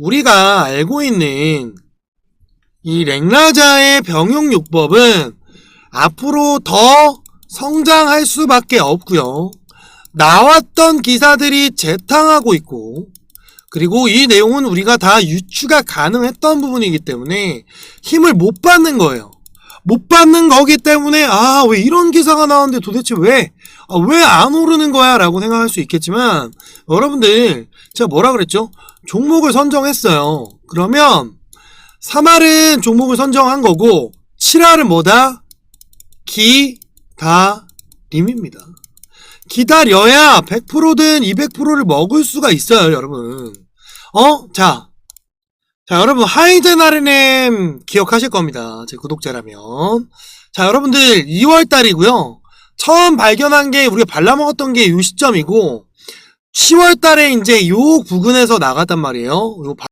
우리가 알고 있는 이 랭라자의 병용 요법은 앞으로 더 성장할 수밖에 없고요. 나왔던 기사들이 재탕하고 있고 그리고 이 내용은 우리가 다 유추가 가능했던 부분이기 때문에 힘을 못 받는 거예요. 못 받는 거기 때문에 아 왜 이런 기사가 나왔는데 도대체 왜 아, 왜안 오르는 거야 라고 생각할 수 있겠지만 여러분들 제가 뭐라 그랬죠? 종목을 선정했어요. 그러면 3할은 종목을 선정한 거고 7할은 뭐다? 기다림입니다. 기다려야 100%든 200%를 먹을 수가 있어요, 여러분. 어? 자. 자, 여러분, 하이든 아르넴 기억하실 겁니다. 제 구독자라면. 자, 여러분들, 2월달이고요. 처음 발견한 게, 우리가 발라먹었던 게 요 시점이고, 10월달에 이제 요 부근에서 나갔단 말이에요. 요